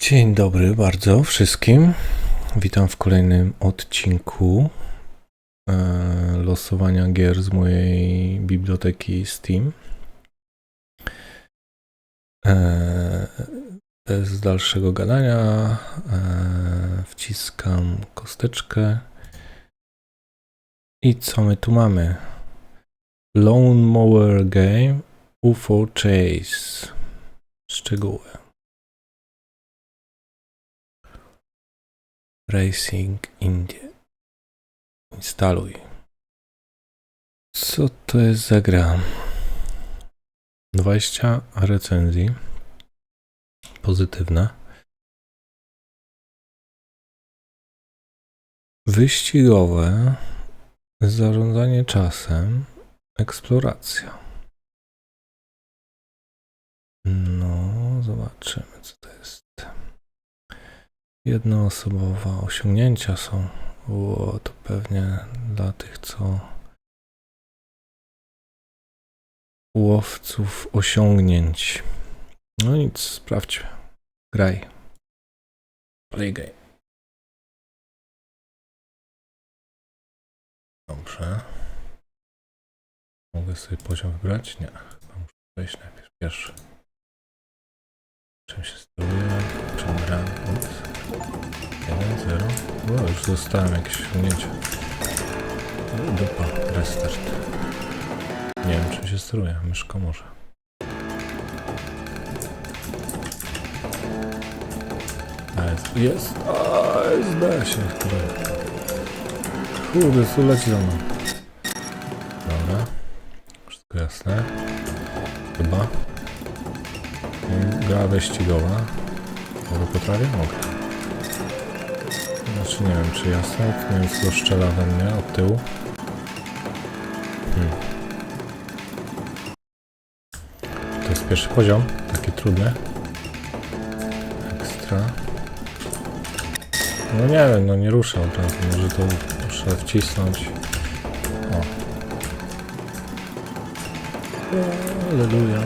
Dzień dobry bardzo wszystkim. Witam w kolejnym odcinku e, losowania gier z mojej biblioteki Steam. E, bez dalszego gadania e, wciskam kosteczkę. I co my tu mamy? Lone Mower Game UFO Chase. Szczegóły. Racing Indie. Instaluj. Co to jest za gra? 20 recenzji. Pozytywne. Wyścigowe. Zarządzanie czasem. Eksploracja. No, zobaczymy, co to jest. Jednoosobowe osiągnięcia są. O, to pewnie dla tych, co łowców osiągnięć. No nic, sprawdźmy. Graj. Game. Dobrze. Mogę sobie poziom wybrać? Nie. Chyba muszę wejść najpierw pierwszy. Czym się? Czym O, już dostałem jakieś osiągnięcie. Dupa, restart. Nie wiem, czym się steruje. Myszko może. A, jest. Jest! A, SB się które. Kurde, tu leci za mną. Dobra. Wszystko jasne. Chyba. Gra wyścigowa. Mogę potrafię? Mogę. Znaczy nie wiem, czy jasne. Nie wiem, co strzela we mnie od tyłu. Hmm. To jest pierwszy poziom. Taki trudny. Ekstra. No nie wiem, no nie ruszę od razu. Może to muszę wcisnąć. O. Aleluja.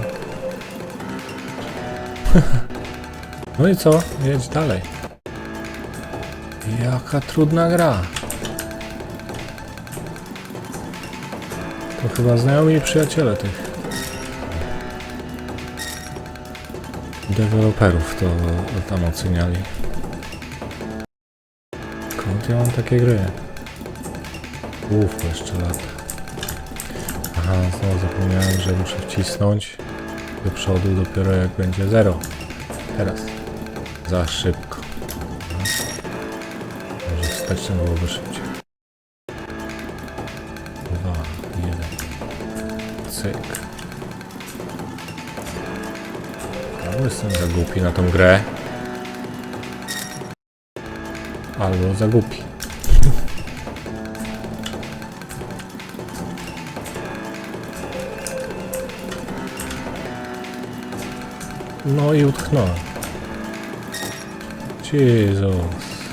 no i co? Jedź dalej. Jaka trudna gra. To chyba znajomi przyjaciele tych deweloperów to tam oceniali. Skąd ja mam takie gry? Uff, jeszcze lat. Aha, znowu zapomniałem, że muszę wcisnąć do przodu dopiero jak będzie zero. Teraz. Za szybko. Może wstecznym byłoby szybciej. Dwa, jeden. Cyk. Albo jestem za głupi na tą grę. Albo za głupi. No i utknąłem. Jezus.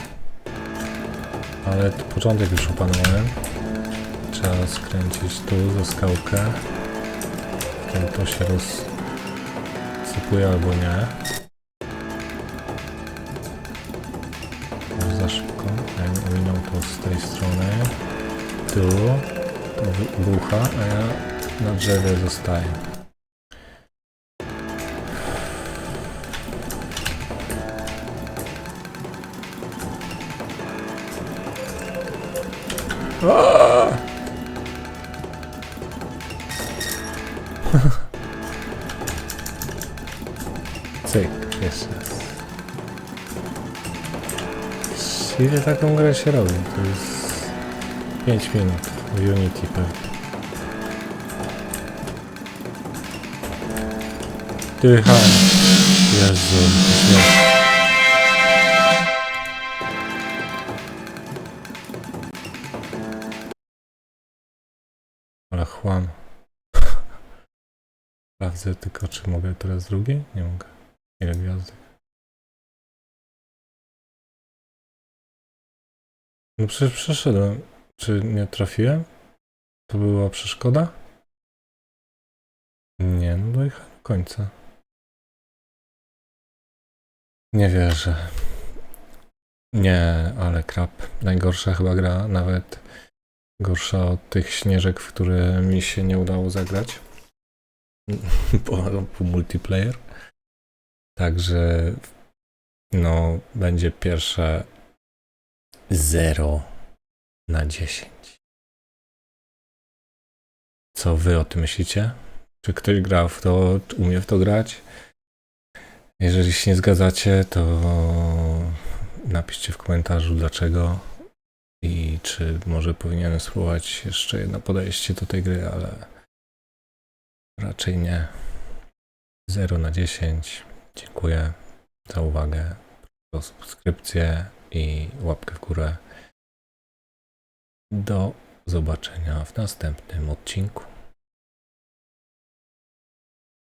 Ale to początek już opanowałem. Trzeba skręcić tu za skałkę. Potem to się rozsypuje albo nie. Może za szybko. Ja bym ominął to z tej strony. Tu. To wy- bucha, a ja na drzewie zostaję. Cyk, jeszcze raz. Ile taką grę się robi? To jest 5 minut w Unity pewnie. Tycha. Jezu, Jezu. Sprawdzę tylko, czy mogę teraz drugi? Nie mogę. Ile gwiazdek? No przecież przeszedłem. Czy nie trafiłem? To była przeszkoda? Nie, no dojechałem do końca. Nie wierzę. Nie, ale krap. Najgorsza chyba gra, nawet gorsza od tych śnieżek, w które mi się nie udało zagrać. po, multiplayer. Także no, będzie pierwsze 0 na 10. Co wy o tym myślicie? Czy ktoś gra w to, umie w to grać? Jeżeli się nie zgadzacie, to napiszcie w komentarzu dlaczego i czy może powinienem spróbować jeszcze jedno podejście do tej gry, ale raczej nie. 0 na 10. Dziękuję za uwagę, za subskrypcję i łapkę w górę. Do zobaczenia w następnym odcinku.